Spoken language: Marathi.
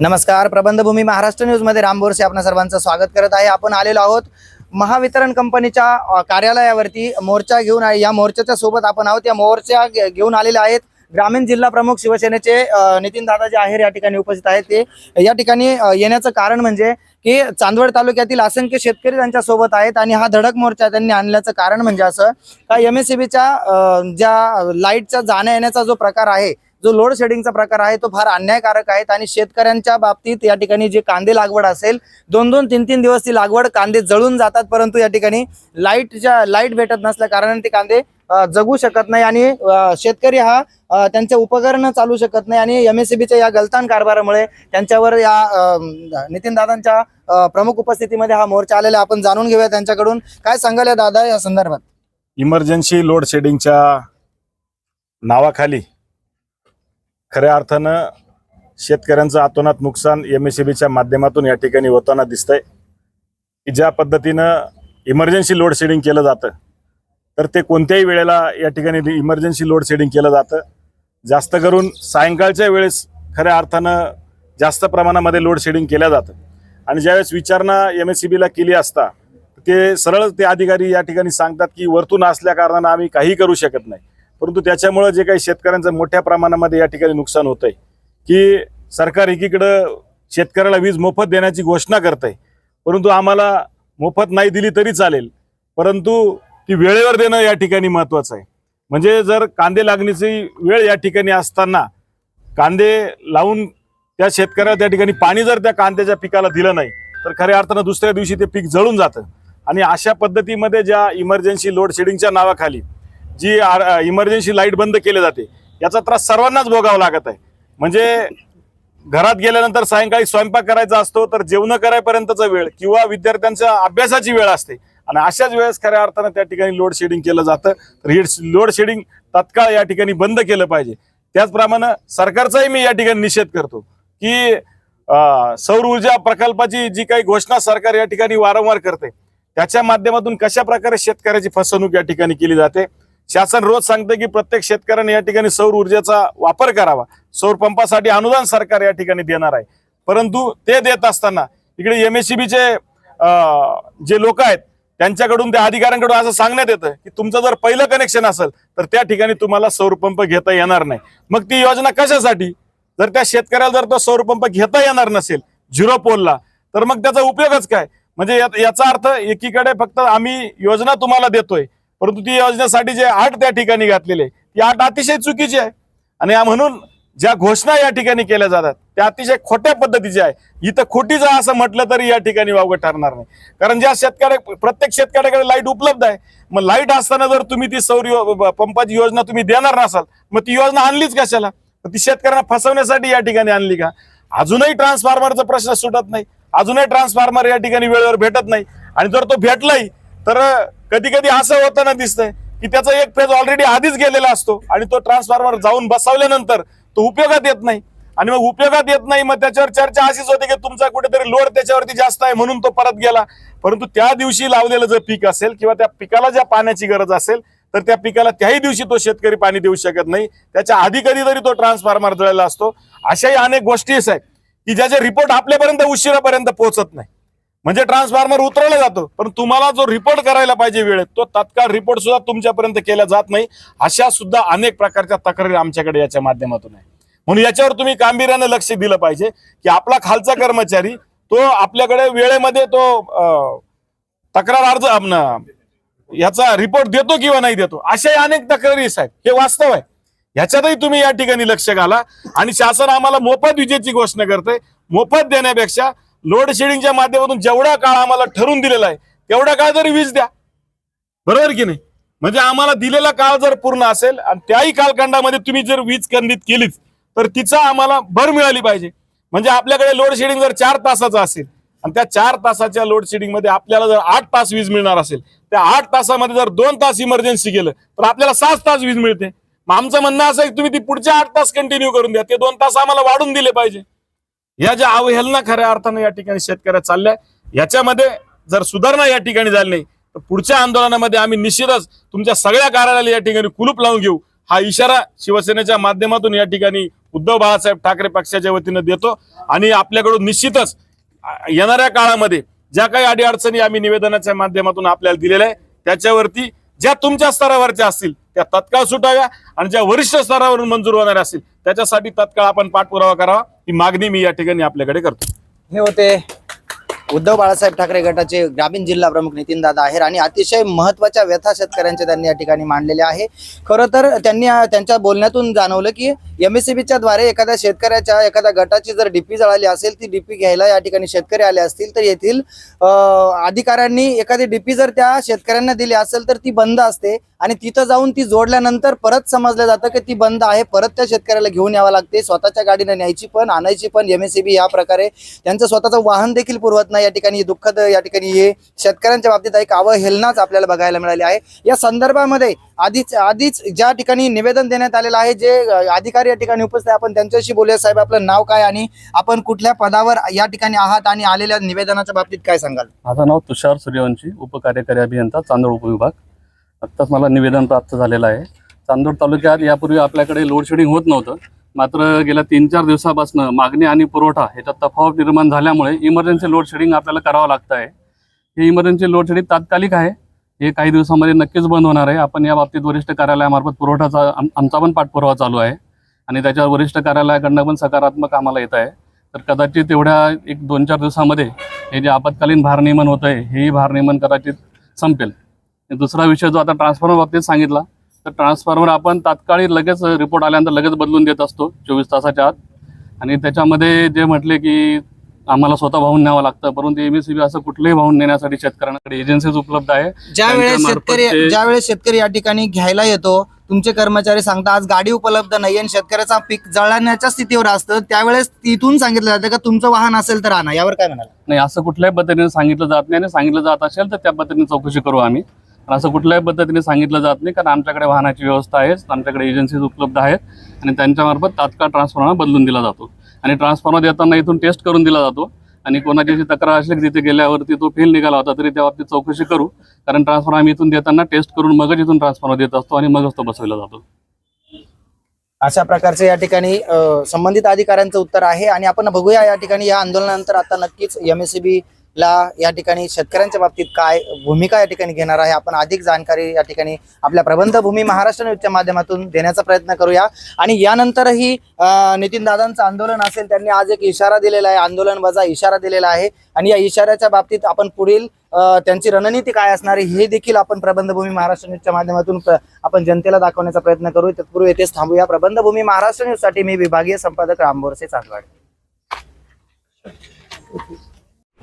नमस्कार प्रबंधभूमी महाराष्ट्र न्यूजमध्ये राम बोरसे आपणा सर्वांचं स्वागत करत आहे. आपण आलेलो आहोत महावितरण कंपनीच्या कार्यालयावरती मोर्चा घेऊन या मोर्चाच्या सोबत आपण आहोत. या मोर्चा घे- घेऊन आलेले आहेत ग्रामीण जिल्हा प्रमुख शिवसेनेचे नितीन दादा जे आहेर या ठिकाणी उपस्थित आहेत. ते या ठिकाणी येण्याचं कारण म्हणजे की चांदवड तालुक्यातील असंख्य शेतकरी त्यांच्यासोबत आहेत आणि हा धडक मोर्चा त्यांनी आणल्याचं कारण म्हणजे असं का एम एस सी ज्या लाईटचा जाण्या येण्याचा जो प्रकार आहे जो लोड शेडिंगचा प्रकार आहे तो फार अन्यायकारक आहे आणि शेतकऱ्यांच्या बाबतीत या ठिकाणी जे कांदे लागवड असेल दोन दोन तीन तीन दिवस ती लागवड कांदे जळून जातात परंतु या ठिकाणी लाईटच्या लाइट भेटत नसल्या कारणाने ते कांदे जगू शकत नाही आणि शेतकरी हा त्यांचे उपकरण चालू शकत नाही आणि एम एस सी बीच्या या गलतान कारभारामुळे त्यांच्यावर या नितीन दादांच्या प्रमुख उपस्थितीमध्ये हा मोर्चा आलेला आपण जाणून घेऊया त्यांच्याकडून. काय सांगाल या दादा या संदर्भात? इमर्जन्सी लोड शेडिंगच्या नावाखाली खऱ्या अर्थानं शेतकऱ्यांचं आतोनात नुकसान एम एस बीच्या माध्यमातून या ठिकाणी होताना दिसतंय. की ज्या पद्धतीनं इमर्जन्सी लोड शेडिंग केलं जातं तर ते कोणत्याही वेळेला या ठिकाणी इमर्जन्सी लोड शेडिंग केलं जातं. जास्त करून सायंकाळच्या वेळेस खऱ्या अर्थानं जास्त प्रमाणामध्ये लोड शेडिंग केलं जातं. आणि ज्यावेळेस विचारणा एम एस सी बीला केली असता ते सरळ ते अधिकारी या ठिकाणी सांगतात की वरतून असल्या कारणानं आम्ही काही करू शकत नाही. परंतु त्याच्यामुळं जे काही शेतकऱ्यांचं मोठ्या प्रमाणामध्ये या ठिकाणी नुकसान होतंय की सरकार एकीकडं शेतकऱ्याला वीज मोफत देण्याची घोषणा करत आहे परंतु आम्हाला मोफत नाही दिली तरी चालेल. परंतु ती वेळेवर देणं या ठिकाणी महत्त्वाचं आहे. म्हणजे जर कांदे लागण्याची वेळ या ठिकाणी असताना कांदे लावून त्या शेतकऱ्याला त्या ठिकाणी पाणी जर त्या कांद्याच्या पिकाला दिलं नाही तर खऱ्या अर्थानं दुसऱ्या दिवशी ते पीक जळून जातं. आणि अशा पद्धतीमध्ये ज्या इमर्जन्सी लोड शेडिंगच्या नावाखाली जी इमर्जन्सी लाइट बंद केली जाते याचा त्रास सर्वांनाच भोगावा लागत आहे. म्हणजे घरात गेल्यानंतर सायंकाळी स्वयंपाक करायचा असतो तर जेवणं करायपर्यंतचा वेळ किंवा विद्यार्थ्यांच्या अभ्यासाची वेळ असते. आणि अशाच वेळेस खऱ्या अर्थानं त्या ठिकाणी लोड शेडिंग केलं जातं. तर हे लोड शेडिंग तत्काळ या ठिकाणी बंद केलं पाहिजे. त्याचप्रमाणे सरकारचाही मी या ठिकाणी निषेध करतो की सौर ऊर्जा प्रकल्पाची जी काही घोषणा सरकार या ठिकाणी वारंवार करते त्याच्या माध्यमातून कशा प्रकारे शेतकऱ्याची फसवणूक या ठिकाणी केली जाते? शासन रोज सांगतं की प्रत्येक शेतकऱ्याने या ठिकाणी सौर ऊर्जेचा वापर करावा. सौर पंपासाठी अनुदान सरकार या ठिकाणी देणार आहे. परंतु ते देत असताना इकडे एम एस जे लोक आहेत त्यांच्याकडून त्या अधिकाऱ्यांकडून असं सांगण्यात येतं की तुमचं जर पहिलं कनेक्शन असेल तर त्या ठिकाणी तुम्हाला सौर पंप घेता येणार नाही. मग ती योजना कशासाठी? जर त्या शेतकऱ्याला जर तो सौर पंप घेता येणार नसेल झिरो पोलला तर मग त्याचा उपयोगच काय? म्हणजे याचा अर्थ एकीकडे फक्त आम्ही योजना तुम्हाला देतोय परंतु ती योजनेसाठी जे आठ त्या ठिकाणी घातलेले ती आठ अतिशय चुकीची आहे. आणि या म्हणून ज्या घोषणा या ठिकाणी केल्या जातात त्या अतिशय खोट्या पद्धतीच्या आहे. इथं खोटीचं असं म्हटलं तरी या ठिकाणी वावगं ठरणार नाही. कारण ज्या शेतकऱ्या प्रत्येक शेतकऱ्याकडे लाइट उपलब्ध आहे मग लाइट असताना जर तुम्ही ती सौर यो- पंपाची योजना तुम्ही देणार नसाल मग ती योजना आणलीच कशाला? मग ती शेतकऱ्यांना फसवण्यासाठी या ठिकाणी आणली का? अजूनही ट्रान्सफॉर्मरचा प्रश्न सुटत नाही. अजूनही ट्रान्सफॉर्मर या ठिकाणी वेळेवर भेटत नाही. आणि जर तो भेटलाही तर कधी कधी असं होताना दिसतंय की त्याचा एक फेज ऑलरेडी आधीच गेलेला असतो आणि तो ट्रान्सफॉर्मर जाऊन बसवल्यानंतर तो उपयोगात येत नाही. आणि मग उपयोगात येत नाही मग त्याच्यावर चर्चा अशीच होते की तुमचा कुठेतरी लोड त्याच्यावरती जास्त आहे म्हणून तो परत गेला. परंतु त्या दिवशी लावलेलं जर पीक असेल किंवा त्या पिकाला ज्या पाण्याची गरज असेल तर त्या पिकाला त्याही दिवशी तो शेतकरी पाणी देऊ शकत नाही. त्याच्या आधी कधीतरी तो ट्रान्सफॉर्मर जळलेला असतो. अशाही अनेक गोष्टी आहेत की ज्याचे रिपोर्ट आपल्यापर्यंत उशिरापर्यंत पोहोचत नाही. म्हणजे ट्रान्सफॉर्मर उतरवला जातो. पण तुम्हाला जो रिपोर्ट करायला पाहिजे वेळेत तो तत्काळ रिपोर्ट सुद्धा तुमच्यापर्यंत केला जात नाही. अशा सुद्धा अनेक प्रकारच्या तक्रारी आमच्याकडे याच्या माध्यमातून आहे. म्हणून याच्यावर तुम्ही गांभीर्यानं लक्ष दिलं पाहिजे की आपला खालचा कर्मचारी तो आपल्याकडे वेळेमध्ये तो अं, तक्रार अर्ज याचा रिपोर्ट देतो किंवा नाही देतो? अशाही अनेक तक्रारी साहेब. हे वास्तव आहे. ह्याच्यातही तुम्ही या ठिकाणी लक्ष घाला. आणि शासन आम्हाला मोफत विजेची घोषणा करते मोफत देण्यापेक्षा लोड शेडिंगच्या माध्यमातून जेवढा काळ आम्हाला ठरून दिलेला आहे तेवढा काळ तरी वीज द्या. बरोबर की नाही? म्हणजे आम्हाला दिलेला काळ जर पूर्ण असेल आणि त्याही कालखंडामध्ये तुम्ही जर वीज खंडित केलीच तर तिचा आम्हाला भर मिळाली पाहिजे. म्हणजे आपल्याकडे लोड शेडिंग जर चार तासाचा असेल आणि त्या चार तासाच्या लोड शेडिंगमध्ये आपल्याला जर आठ तास वीज मिळणार असेल त्या आठ तासामध्ये जर दोन तास इमर्जन्सी केलं तर आपल्याला सात तास वीज मिळते. मग आमचं म्हणणं असं आहे की तुम्ही ती पुढच्या आठ तास कंटिन्यू करून द्या. ते दोन तास आम्हाला वाढून दिले पाहिजे. या ज्या अवहेलना खऱ्या अर्थानं या ठिकाणी शेतकऱ्या चालल्या याच्यामध्ये जर सुधारणा या ठिकाणी झाली नाही तर पुढच्या आंदोलनामध्ये आम्ही निश्चितच तुमच्या सगळ्या कार्यालयाला या ठिकाणी कुलूप लावून घेऊ. हा इशारा शिवसेनेच्या माध्यमातून या ठिकाणी उद्धव बाळासाहेब ठाकरे पक्षाच्या वतीनं देतो. आणि आपल्याकडून निश्चितच येणाऱ्या काळामध्ये ज्या काही अडीअडचणी आम्ही निवेदनाच्या माध्यमातून आपल्याला दिलेल्या आहे त्याच्यावरती ज्या तुमच्या स्तरावरच्या असतील त्या तत्काळ सुटाव्या आणि ज्या वरिष्ठ स्तरावरून मंजूर होणाऱ्या असतील त्याच्यासाठी तत्काळ आपण पाठपुरावा करावा. ही मागणी मी या ठिकाणी आपल्याकडे करतो. हे होते उद्धव बाळासाहेब ठाकरे गटाचे ग्रामीण जिल्हा प्रमुख नितीन दादा आहेर आणि अतिशय महत्त्वाच्या व्यथा शेतकऱ्यांच्या त्यांनी या ठिकाणी मांडलेल्या आहे. खरं तर त्यांनी त्यांच्या बोलण्यातून जाणवलं की एमएससीबीच्या द्वारे एखाद्या शेतकऱ्याच्या एखाद्या गटाची जर डीपी जळाली असेल ती डीपी घ्यायला या ठिकाणी शेतकरी आले असतील तर येथील अधिकाऱ्यांनी एखादी डीपी जर त्या शेतकऱ्यांना दिली असेल तर ती बंद असते आणि तिथं जाऊन ती जोडल्यानंतर परत समजलं जातं की ती बंद आहे. परत त्या शेतकऱ्याला घेऊन यावं लागते. स्वतःच्या गाडीने न्यायची पण आणायची पण एमएससीबी या प्रकारे. त्यांचं स्वतःचं वाहन देखील पुरवत नाही. या ठिकाणी दुःखद या ठिकाणी हे शेतकऱ्यांच्या बाबतीत एक अवहेलनाच आपल्याला बघायला मिळाली आहे. या संदर्भामध्ये आधीच आधीच ज्या ठिकाणी निवेदन देण्यात आलेलं आहे जे अधिकारी या ठिकाणी उपस्थित आहे, आपण त्यांच्याशी बोलूया. साहेब आपलं नाव काय आणि आपण कुठल्या पदावर या ठिकाणी आहात आणि आलेल्या निवेदनाच्या बाबतीत काय सांगाल? माझं नाव तुषार सूर्यवंशी उपकार्यकारी अभियंता चांदोड उपविभाग आत्ताच मला निवेदन प्राप्त झालेलं आहे. चांदोड तालुक्यात यापूर्वी आपल्याकडे लोडशेडिंग होत नव्हतं. मात्र गेल्या तीन चार दिवसापासून मागणी आणि पुरवठा ह्याच्यात तफावत निर्माण झाल्यामुळे इमर्जन्सी लोडशेडिंग आपल्याला करावं लागतं आहे. हे इमर्जन्सी लोडशेडिंग तात्कालिक आहे. हे काही दिवसामध्ये नक्कीच बंद होणार आहे. आपण या बाबतीत वरिष्ठ कार्यालयामार्फत पुरवठाचा आमचा पण पाठपुरावा चालू आहे. आणि त्याच्यावर वरिष्ठ कार्यालयाकडनं पण सकारात्मक आम्हाला येत आहे. तर कदाचित एवढ्या एक दोन चार दिवसामध्ये हे जे आपत्कालीन भारनियमन होतं आहे हेही भारनियमन कदाचित संपेल. दुसरा विषय जो आता ट्रान्सफॉर्मर बाबतीत सांगितला तर ट्रान्सफॉर्मर आपण तात्काळ लगेच रिपोर्ट आल्यानंतर लगेच बदलून देत असतो चोवीस तासाच्या आत. आणि त्याच्यामध्ये जे म्हटले की आम्हाला स्वतः वाहून न्यावं लागतं परंतु एम एस असं कुठलंही वाहून नेण्यासाठी शेतकऱ्यांकडे एजन्सीज उपलब्ध आहे. ज्या वेळेस शेतकरी ज्या वेळेस शेतकरी या ठिकाणी घ्यायला येतो तुमचे कर्मचारी सांगता आज गाडी उपलब्ध नाही आणि शेतकऱ्याचा पीक जळण्याच्या स्थितीवर असतं त्यावेळेस तिथून सांगितलं जातं का तुमचं वाहन असेल तर आणा यावर काय म्हणाल? नाही असं कुठल्याही पद्धतीने सांगितलं जात नाही आणि सांगितलं जात असेल तर त्या पद्धतीने चौकशी करू आम्ही. असं कुठल्याही पद्धतीने सांगितलं जात नाही कारण आमच्याकडे वाहनाची व्यवस्था आहे आमच्याकडे एजन्सीज उपलब्ध आहेत आणि त्यांच्यामार्फत तात्काळ ट्रान्सफॉर्मर बदलून दिला जातो. आणि ट्रान्सफॉर्मर देताना इथून टेस्ट करून दिला जातो. आणि कोणाची तक्रार असली तिथे गेल्यावरती तो फेल निघाला होता तरी त्या बाबतीत चौकशी करू. कारण ट्रान्सफॉर्मर आम्ही इथून देताना टेस्ट करून मगच इथून ट्रान्सफॉर्मर देत असतो आणि मगच तो बसवला जातो. अशा प्रकारचे या ठिकाणी संबंधित अधिकाऱ्यांचं उत्तर आहे. आणि आपण बघूया या ठिकाणी या आंदोलनानंतर आता नक्कीच एमएससीबी ला या ठिकाणी शेतकऱ्यांच्या बाबतीत काय भूमिका या ठिकाणी घेणार आहे? आपण अधिक जाणकारी या ठिकाणी आपल्या प्रबंधभूमी महाराष्ट्र न्यूजच्या माध्यमातून देण्याचा प्रयत्न करूया. आणि यानंतरही नितीन दादांचं आंदोलन असेल त्यांनी आज एक इशारा दिलेला आहे. आंदोलन वजा इशारा दिलेला आहे. आणि या इशाऱ्याच्या बाबतीत आपण पुढील त्यांची रणनीती काय असणार आहे हे देखील आपण प्रबंधभूमी महाराष्ट्र न्यूजच्या माध्यमातून आपण जनतेला दाखवण्याचा प्रयत्न करू. तत्पूर्वी येथेच थांबूया. प्रबंधभूमी महाराष्ट्र न्यूजसाठी मी विभागीय संपादक रामबोरसे चांदवाड.